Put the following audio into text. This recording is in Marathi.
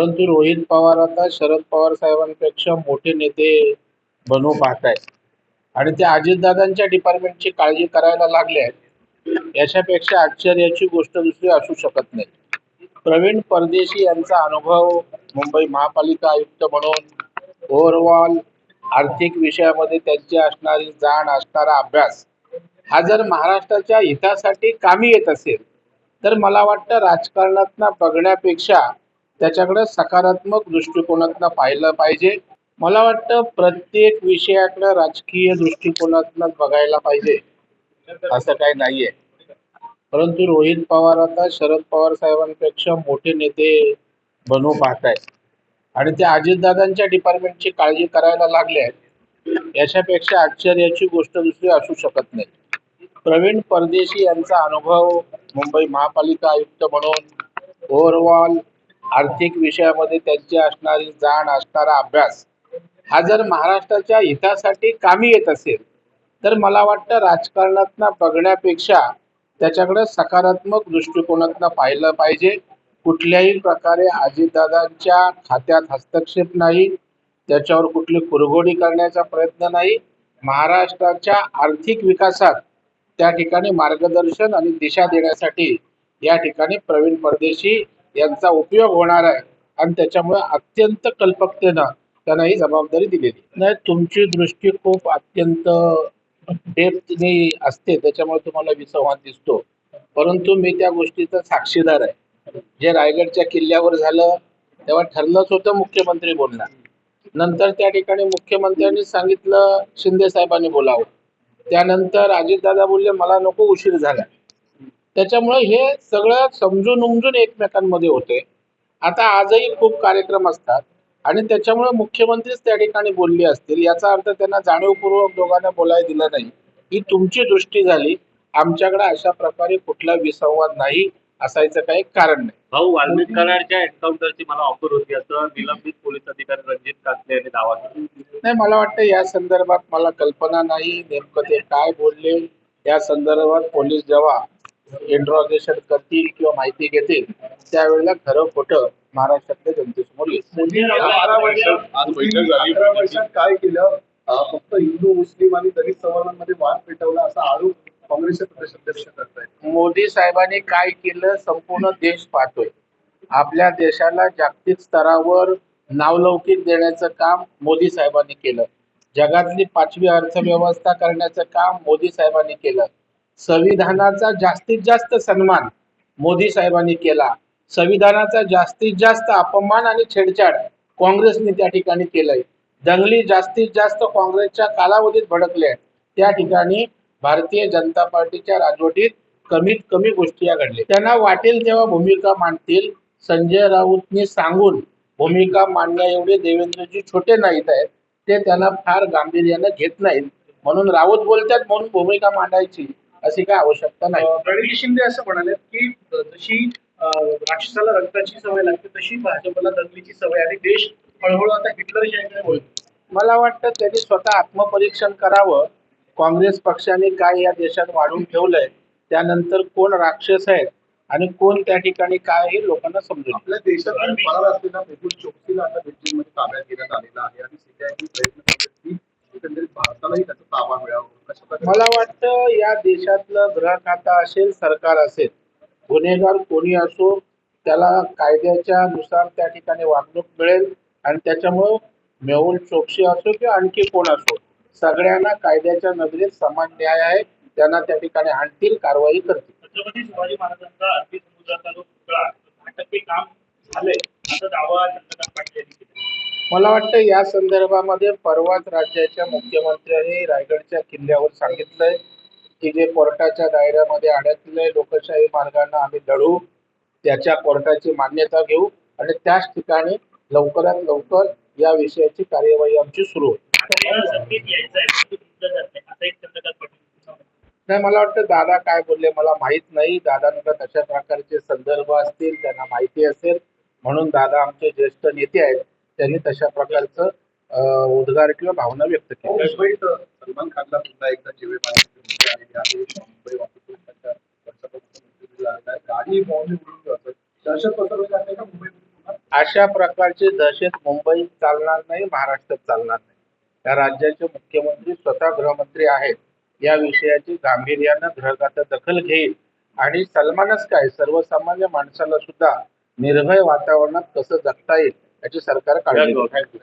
परंतु रोहित पवार आता शरद पवार साहेबांपेक्षा मोठे नेते बनू पाहत आहेत. आणि ते अजितदादांच्या डिपार्टमेंटची काळजी करायला लागले आहेत. याच्यापेक्षा आश्चर्याची गोष्ट दुसरी असू शकत नाही. प्रवीण परदेशी यांचा अनुभव मुंबई महापालिका आयुक्त म्हणून ओव्हरऑल आर्थिक विषयामध्ये त्यांची असणारी जाण असणारा अभ्यास हा जर महाराष्ट्राच्या हितासाठी कामी येत असेल तर मला वाटतं राजकारणात बघण्यापेक्षा त्याच्याकडे सकारात्मक दृष्टिकोनातनं पाहिलं पाहिजे. मला वाटतं प्रत्येक विषयाकडे राजकीय दृष्टिकोनातनं बघायला पाहिजे. असं काही नाहीये. परंतु रोहित पवार आता शरद पवार साहेबांपेक्षा मोठे नेते बनू पाहत आहेत. आणि ते अजितदादांच्या डिपार्टमेंटची काळजी करायला लागले आहेत. याच्यापेक्षा आश्चर्याची गोष्ट दुसरी असू शकत नाही. प्रवीण परदेशी यांचा अनुभव मुंबई महापालिका आयुक्त म्हणून ओव्हरऑल आर्थिक विषयामध्ये त्यांची असणारी जाण असणारा अभ्यास हा जर महाराष्ट्राच्या हितासाठी कामी येत असेल तर मला वाटतं राजकारणातनं बघण्यापेक्षा त्याच्याकडे सकारात्मक दृष्टिकोनातनं पाहिलं पाहिजे. कुठल्याही प्रकारे अजितदादांच्या खात्यात हस्तक्षेप नाही त्याच्यावर कुठली कुरघोडी करण्याचा प्रयत्न नाही. महाराष्ट्राच्या आर्थिक विकासात त्या ठिकाणी मार्गदर्शन आणि दिशा देण्यासाठी या ठिकाणी प्रवीण परदेशी यांचा उपयोग होणार आहे. आणि त्याच्यामुळे अत्यंत कल्पकतेनं त्यांना ही जबाबदारी दिलेली नाही तुमची दृष्टी खूप अत्यंत डेप्थने असते त्याच्यामुळे तुम्हाला विसंवाद दिसतो. परंतु मी त्या गोष्टीचा साक्षीदार आहे. जे रायगडच्या किल्ल्यावर झालं तेव्हा ठरलंच होतं मुख्यमंत्री बोलणार. नंतर त्या ठिकाणी मुख्यमंत्र्यांनी सांगितलं शिंदे साहेबांनी बोलावं. त्यानंतर अजितदादा बोलले मला नको उशीर झाला. त्याच्यामुळे हे सगळं समजून उमजून एकमेकांमध्ये होते. आता आजही खूप कार्यक्रम असतात आणि त्याच्यामुळे मुख्यमंत्रीच त्या ठिकाणी बोलले असतील. याचा अर्थ त्यांना जाणीवपूर्वक दोघांना बोलायला दिलं नाही. ही तुमची दृष्टी झाली. आमच्याकडे अशा प्रकारे कुठला विसंवाद नाही असायचं काही कारण नाही. भाऊ वाल्मिक कराडच्या एन्काउंटरची मला ऑफर होती असं निलंबित पोलीस अधिकारी रणजित कासले यांनी दावा केला. नाही मला वाटतं या संदर्भात मला कल्पना नाही नेमकं ते काय बोलले. या संदर्भात पोलीस जेव्हा इंट्रॉगेशन करतील किंवा माहिती घेतील त्यावेळेला खरं खोटं महाराष्ट्रातल्या जनतेसमोर येईल. काय केलं? फक्त हिंदू मुस्लिम आणि दलित सवर्णांमध्ये वाद पेटवला असा आरोप काँग्रेसचे प्रदेशाध्यक्ष करतायत. मोदी साहेबांनी काय केलं संपूर्ण देश पाहतोय. आपल्या देशाला जागतिक स्तरावर नावलौकिक देण्याचं काम मोदी साहेबांनी केलं. जगातली पाचवी अर्थव्यवस्था करण्याचं काम मोदी साहेबांनी केलं. संविधानाचा जास्तीत जास्त सन्मान मोदी साहेबांनी केला. संविधानाचा जास्तीत जास्त अपमान आणि छेडछाड काँग्रेसने त्या ठिकाणी केलंय. दंगली जास्तीत जास्त काँग्रेसच्या कालावधीत भडकल्या त्या ठिकाणी भारतीय जनता पार्टीच्या राजवटीत कमीत कमी गोष्टी या घडल्या. त्यांना वाटेल तेव्हा भूमिका मांडतील. संजय राऊतनी सांगून भूमिका मांडण्या एवढे देवेंद्रजी छोटे नाहीत आहेत. ते त्यांना फार गांभीर्यानं घेत नाहीत. म्हणून राऊत बोलतात म्हणून भूमिका मांडायची. अशी काय आवश्यकता नाही. रणजित शिंदे असं म्हणाले की जशी राक्षसाला रक्ताची सवय लागते तशी भाजपला दंगलीची सवय आणि देश हळूहळू आता हिटलरशाहीकडे वळतो मला वाटतं त्यांनी स्वतः आत्मपरीक्षण करावं. काँग्रेस पक्षाने काय या देशात वाढून ठेवलंय त्यानंतर कोण राक्षस आहेत आणि कोण त्या ठिकाणी काय हे लोकांना समजून आपल्या देशातून फरार असलेला मेहुल चोक्सीला आता बेल्जियममध्ये ताब्यात घेण्यात आलेला आहे. आणि सीबीआयने प्रयत्न करत की एकंदरीत भारतालाही त्याचा ताबा मिळावा. मला वाटतं या देशातलं ग्रहखाता असेल सरकार असेल गुन्हेगार कोणी असो त्याला कायद्याच्या नुसार त्या ठिकाणी वागणूक मिळेल आणि त्याच्यामुळं मेहुल चोक्सी असो किंवा आणखी कोण असो सगळ्यांना कायद्याच्या नजरेत समान न्याय आहे त्यांना त्या ठिकाणी आणतील कारवाई करतील. छत्रपती शिवाजी महाराजांचा अरबी समुद्राचा जो पुतळा काम झालंय असा दावा चंद्रकांत पाटील यांनी केला. मला वाटतं या संदर्भामध्ये परवाच राज्याच्या मुख्यमंत्र्यांनी रायगडच्या किल्ल्यावर सांगितलंय की जे कोर्टाच्या दायऱ्यामध्ये अडकले लोकशाही मार्गाने आम्ही लढू त्याच्या कोर्टाची मान्यता घेऊ आणि त्याच ठिकाणी लवकरात लवकर या विषयाची कार्यवाही आमची सुरू होईल. नाही नाही मला वाटतं दादा काय बोलले मला माहीत नाही. दादांकडे तशा प्रकारचे संदर्भ असतील त्यांना माहिती असेल. म्हणून दादा आमचे ज्येष्ठ नेते आहेत. त्यांनी तशा प्रकारचं उद्गार किंवा भावना व्यक्त मुंबईत सलमान खानला पुन्हा एकदा अशा प्रकारची दहशत मुंबईत चालणार नाही महाराष्ट्रात चालणार नाही. या राज्याचे मुख्यमंत्री स्वतः गृहमंत्री आहेत. या विषयाची गांभीर्यानं गृहखातं दखल घेईल. आणि सलमानच काय सर्वसामान्य माणसाला सुद्धा निर्भय वातावरणात कसं जगता येईल? याची सरकार काळजी घेईल